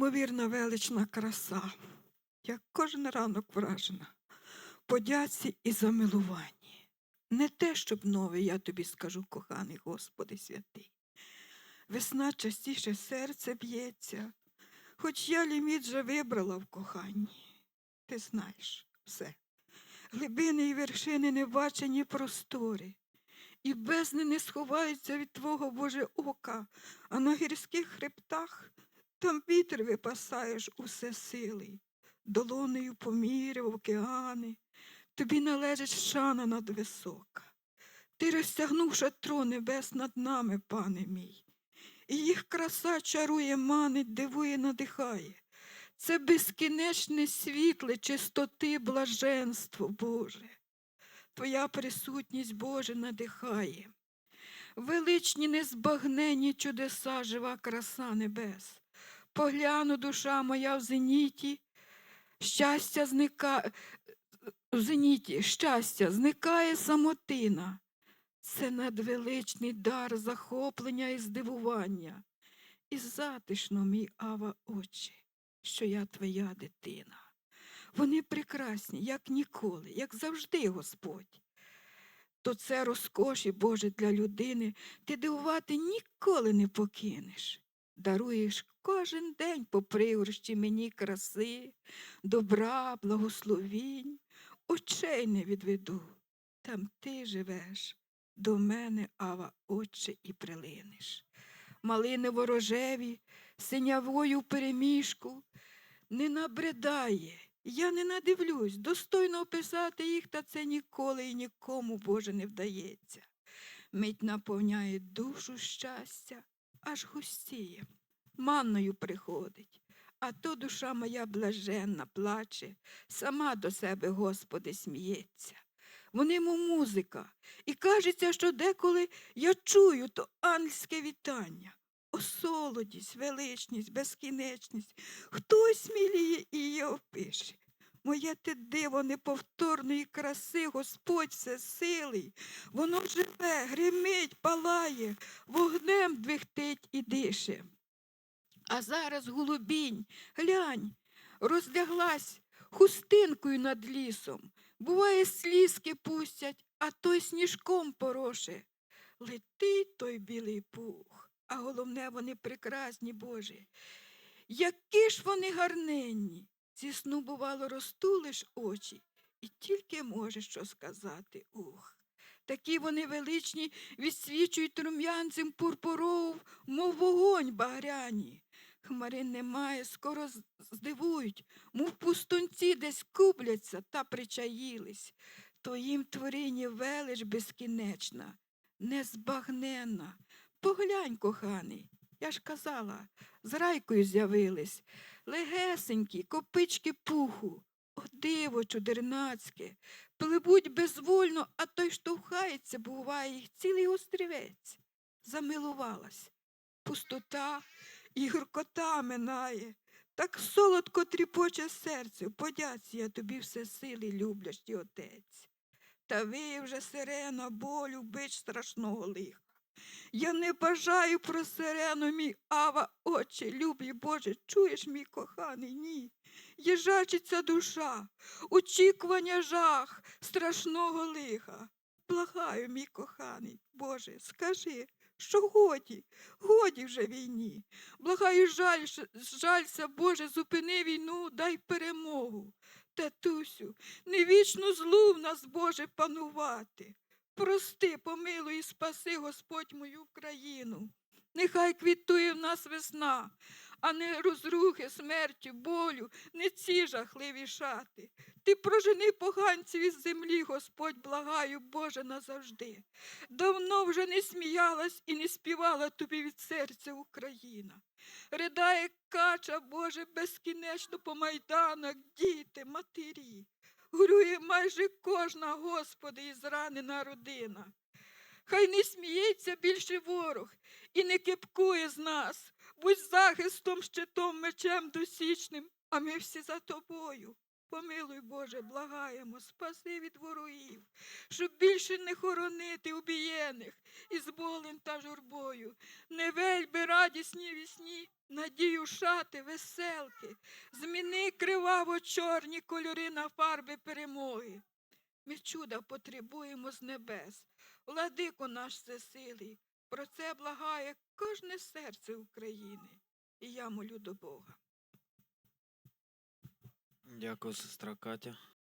неймовірна велична краса, як кожен ранок вражена, подяці і замилуванні. Не те, щоб нове, я тобі скажу, коханий Господи святий. Весна частіше серце б'ється, хоч я ліміт же вибрала в коханні. Ти знаєш все. Глибини і вершини не бачені простори, і бездни не сховаються від Твого Боже ока, а на гірських хребтах там вітер випасаєш усе сили, долонею поміряв океани, тобі належить шана надвисока. Ти розтягнув шатро небес над нами, пане мій, і їх краса чарує, манить, дивує, надихає. Це безкінечне світле чистоти, блаженство, Боже. Твоя присутність, Боже, надихає. Величні незбагненні чудеса, жива краса небес. Погляну, душа моя в зеніті, щастя зника... в зеніті, щастя, зникає самотина. Це надвеличний дар захоплення і здивування. І затишно, мій ава очі, що я твоя дитина. Вони прекрасні, як ніколи, як завжди, Господь. То це розкоші, Боже, для людини, ти дивувати ніколи не покинеш. Даруєш кожен день по пригорщі мені краси, добра, благословінь, очей не відведу. Там ти живеш, до мене, ава, отче, і прилинеш. Малини ворожеві, синявою переміжку, не набридає. Я не надивлюсь, достойно описати їх, та це ніколи і нікому, Боже, не вдається. Мить наповняє душу щастя, аж густіє, манною приходить. А то душа моя блаженна плаче, сама до себе, Господи, сміється. Вони мов музика, і кажеться, що деколи я чую то ангельське вітання. О, солодість, величність, безкінечність. Хтось сміліє і її опише. Моє те диво неповторної краси, Господь всесилий. Воно живе, гримить, палає, вогнем двихтить і дише. А зараз голубінь, глянь, роздяглась хустинкою над лісом. Буває, слізки пустять, а той сніжком пороше. Летить той білий пух, а головне, вони прекрасні, Боже. Які ж вони гарненні. Зі сну, бувало, розтулиш очі, і тільки можеш що сказати ух. Такі вони величні відсвічують рум'янцем пурпуров, мов вогонь багряні. Хмарин немає, скоро здивують, мов пустунці десь купляться та причаїлись. Твоїм творінні велич безкінечна, незбагненна. Поглянь, коханий, я ж казала, з райкою з'явились, легесенькі, копички пуху. О, диво чудернацьке, пливуть безвольно, а той штовхається, буває їх цілий острівець. Замилувалась. Пустота і гіркота минає. Так солодко тріпоче серце, подяці я тобі все сили, люблящий отець. Та ви вже сирена болю, бич страшного лиха. Я не бажаю про сирену, мій ава, очі, любі Боже, чуєш, мій коханий, ні. Їжачиться душа, очікування жах страшного лиха. Благаю, мій коханий, Боже, скажи, що годі, годі вже війні. Благаю, жаль, жалься, Боже, зупини війну, дай перемогу. Татусю, не вічно злу в нас, Боже, панувати. Прости, помилуй і спаси, Господь, мою країну. Нехай квітує в нас весна, а не розрухи, смерті, болю, не ці жахливі шати. Ти прожени поганців із землі, Господь, благаю, Боже, назавжди. Давно вже не сміялась і не співала тобі від серця Україна. Ридає кача, Боже, безкінечно по майданах, діти, матері. Горює майже кожна, Господи, і зранена родина. Хай не сміється більше ворог і не кипкує з нас. Будь захистом, щитом, мечем досічним, а ми всі за тобою. Помилуй, Боже, благаємо, спаси від ворогів, щоб більше не хоронити убієних із болем та журбою. Не вельби радісні вісні, надію шати, веселки, зміни криваво чорні кольори на фарби перемоги. Ми чуда потребуємо з небес, владико наш всесилий, про це благає кожне серце України. І я молю до Бога. Дякую, сестра Катя.